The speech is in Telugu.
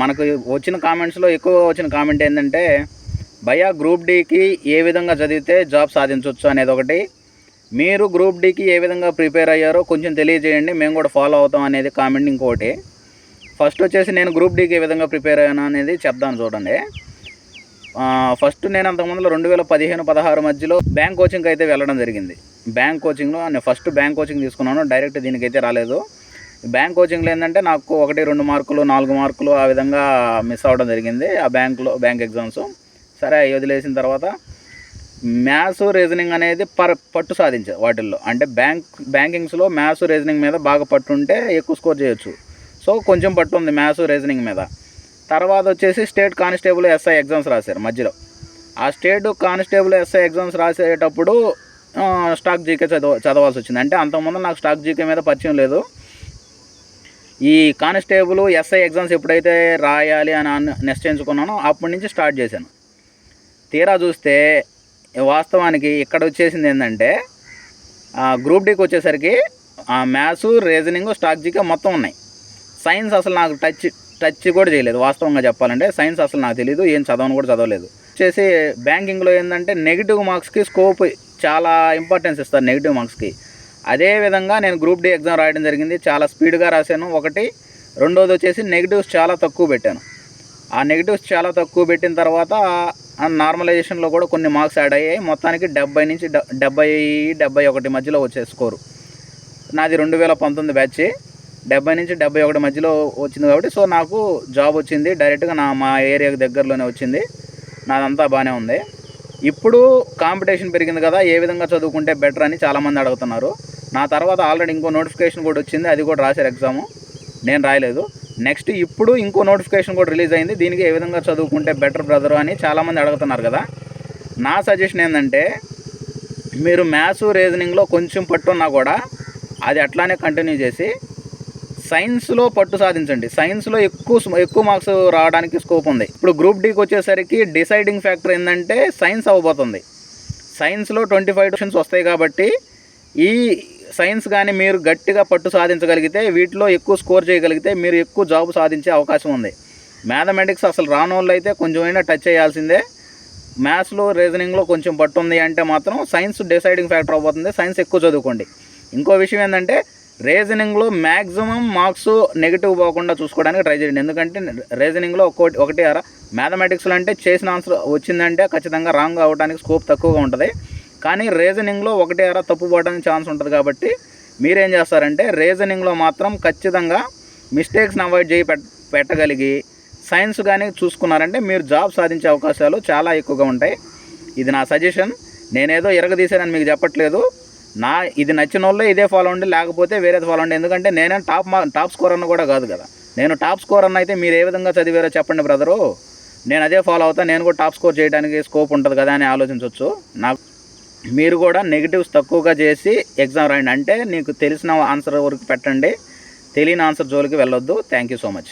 మనకు వచ్చిన కామెంట్స్లో ఎక్కువ వచ్చిన కామెంట్ ఏంటంటే భయ గ్రూప్ డీకి ఏ విధంగా చదివితే జాబ్ సాధించవచ్చు అనేది ఒకటి. మీరు గ్రూప్ డీకి ఏ విధంగా ప్రిపేర్ అయ్యారో కొంచెం తెలియజేయండి మేము కూడా ఫాలో అవుతాం అనేది కామెంట్ ఇంకోటి. ఫస్ట్ వచ్చేసి నేను గ్రూప్ డీకి ఏ విధంగా ప్రిపేర్ అయ్యాను అనేది చెప్తాను చూడండి. ఫస్ట్ నేను అంతకుముందులో రెండు వేల పదిహేను పదహారు మధ్యలో బ్యాంక్ కోచింగ్కి అయితే వెళ్ళడం జరిగింది. బ్యాంక్ కోచింగ్లో నేను ఫస్ట్ బ్యాంక్ కోచింగ్ తీసుకున్నాను డైరెక్ట్ దీనికైతే రాలేదు. బ్యాంక్ కోచింగ్లో ఏంటంటే నాకు ఒకటి రెండు మార్కులు నాలుగు మార్కులు ఆ విధంగా మిస్ అవ్వడం జరిగింది ఆ బ్యాంక్లో బ్యాంక్ ఎగ్జామ్స్. సరే అవి వదిలేసిన తర్వాత మ్యాథ్స్ రీజనింగ్ అనేది పర్ పట్టు సాధించారు వాటిల్లో. అంటే బ్యాంక్ బ్యాంకింగ్స్లో మ్యాథ్స్ రీజనింగ్ మీద బాగా పట్టు ఉంటే ఎక్కువ స్కోర్ చేయొచ్చు. సో కొంచెం పట్టు ఉంది మ్యాథ్స్ రీజనింగ్ మీద. తర్వాత వచ్చేసి స్టేట్ కానిస్టేబుల్ ఎస్ఐ ఎగ్జామ్స్ రాశారు మధ్యలో. ఆ స్టేట్ కానిస్టేబుల్ ఎస్ఐ ఎగ్జామ్స్ రాసేటప్పుడు స్టాక్ జీకే చదవ చదవాల్సి వచ్చింది. అంటే అంతకుముందు నాకు స్టాక్ జీకే మీద పరిచయం లేదు. ఈ కానిస్టేబుల్ ఎస్ఐ ఎగ్జామ్స్ ఎప్పుడైతే రాయాలి అని నిశ్చయించుకున్నానో అప్పటి నుంచి స్టార్ట్ చేశాను. తీరా చూస్తే వాస్తవానికి ఇక్కడ వచ్చేసింది ఏంటంటే గ్రూప్ డీకి వచ్చేసరికి మ్యాథ్స్ రీజనింగ్ స్టాక్ జీకే మొత్తం ఉన్నాయి. సైన్స్ అసలు నాకు టచ్ టచ్ కూడా చేయలేదు వాస్తవంగా చెప్పాలంటే సైన్స్ అసలు నాకు తెలియదు ఏం చదవను కూడా చదవలేదు. వచ్చేసి బ్యాంకింగ్లో ఏంటంటే నెగిటివ్ మార్క్స్కి స్కోప్ చాలా ఇంపార్టెన్స్ ఇస్తారు నెగిటివ్ మార్క్స్కి. అదే విధంగా నేను గ్రూప్ డి ఎగ్జామ్ రాయడం జరిగింది. చాలా స్పీడ్గా రాశాను. ఒకటి రెండోది వచ్చేసి నెగిటివ్స్ చాలా తక్కువ పెట్టాను. ఆ నెగిటివ్స్ చాలా తక్కువ పెట్టిన తర్వాత నార్మలైజేషన్లో కూడా కొన్ని మార్క్స్ యాడ్ అయ్యాయి. మొత్తానికి డెబ్బై నుంచి డెబ్బై డెబ్బై ఒకటి మధ్యలో వచ్చే స్కోరు. నాది రెండు వేల పంతొమ్మిది బ్యాచ్. డెబ్బై నుంచి డెబ్బై ఒకటి మధ్యలో వచ్చింది కాబట్టి సో నాకు జాబ్ వచ్చింది. డైరెక్ట్గా నా మా ఏరియాకి దగ్గరలోనే వచ్చింది. నాదంతా బాగానే ఉంది. ఇప్పుడు కాంపిటీషన్ పెరిగింది కదా ఏ విధంగా చదువుకుంటే బెటర్ అని చాలామంది అడుగుతున్నారు. నా తర్వాత ఆల్రెడీ ఇంకో నోటిఫికేషన్ కూడా వచ్చింది అది కూడా రాశారు ఎగ్జాము నేను రాయలేదు. నెక్స్ట్ ఇప్పుడు ఇంకో నోటిఫికేషన్ కూడా రిలీజ్ అయింది. దీనికి ఏ విధంగా చదువుకుంటే బెటర్ బ్రదర్ అని చాలామంది అడుగుతున్నారు కదా. నా సజెషన్ ఏంటంటే మీరు మ్యాథ్స్ రీజనింగ్లో కొంచెం పట్టున్నా కూడా అది అట్లానే కంటిన్యూ చేసి సైన్స్లో పట్టు సాధించండి. సైన్స్లో ఎక్కువ ఎక్కువ మార్క్స్ రావడానికి స్కోప్ ఉంది. ఇప్పుడు గ్రూప్ డీకి వచ్చేసరికి డిసైడింగ్ ఫ్యాక్టర్ ఏంటంటే సైన్స్ అవ్వబోతుంది. సైన్స్లో ట్వంటీ ఫైవ్ క్వశ్చన్స్ వస్తాయి కాబట్టి ఈ సైన్స్ కానీ మీరు గట్టిగా పట్టు సాధించగలిగితే వీటిలో ఎక్కువ స్కోర్ చేయగలిగితే మీరు ఎక్కువ జాబ్ సాధించే అవకాశం ఉంది. మ్యాథమెటిక్స్ అసలు రాని వాళ్ళు అయితే కొంచెమైనా టచ్ చేయాల్సిందే. మ్యాథ్స్లో రీజనింగ్లో కొంచెం పట్టు ఉంది అంటే మాత్రం సైన్స్ డిసైడింగ్ ఫ్యాక్టర్ అవుతుంది సైన్స్ ఎక్కువ చదువుకోండి. ఇంకో విషయం ఏంటంటే రీజనింగ్లో మ్యాక్సిమం మార్క్స్ నెగిటివ్ పోకుండా చూసుకోవడానికి ట్రై చేయండి. ఎందుకంటే రీజనింగ్లో ఒక్కోటి ఒకటి అర మ్యాథమెటిక్స్లో అంటే చేసిన ఆన్సర్ వచ్చిందంటే ఖచ్చితంగా రాంగ్ అవ్వడానికి స్కోప్ తక్కువగా ఉంటుంది. కానీ రీజనింగ్లో ఒకటే అరా తప్పు పోవడానికి ఛాన్స్ ఉంటుంది కాబట్టి మీరేం చేస్తారంటే రీజనింగ్లో మాత్రం ఖచ్చితంగా మిస్టేక్స్ని అవాయిడ్ చేయి పెట్ పెట్టగలిగి సైన్స్ కానీ చూసుకున్నారంటే మీరు జాబ్ సాధించే అవకాశాలు చాలా ఎక్కువగా ఉంటాయి. ఇది నా సజెషన్ నేనేదో ఇరగదీశానని మీకు చెప్పట్లేదు. నా ఇది నచ్చిన వాళ్ళే ఇదే ఫాలో అండి లేకపోతే వేరేది ఫాలో అండి ఎందుకంటే నేనే టాప్ మా టాప్ స్కోర్ అన్న కూడా కాదు కదా. నేను టాప్ స్కోర్ అన్న అయితే మీరు ఏ విధంగా చదివారో చెప్పండి బ్రదరు నేను అదే ఫాలో అవుతా నేను కూడా టాప్ స్కోర్ చేయడానికి స్కోప్ ఉంటుంది కదా అని ఆలోచించవచ్చు నాకు మీరు కూడా నెగిటివ్స్ తక్కువగా చేసి ఎగ్జామ్ రాయండి. అంటే నీకు తెలిసిన ఆన్సర్ వరకు పెట్టండి. తెలియని ఆన్సర్ జోలికి వెళ్ళొద్దు. Thank you so much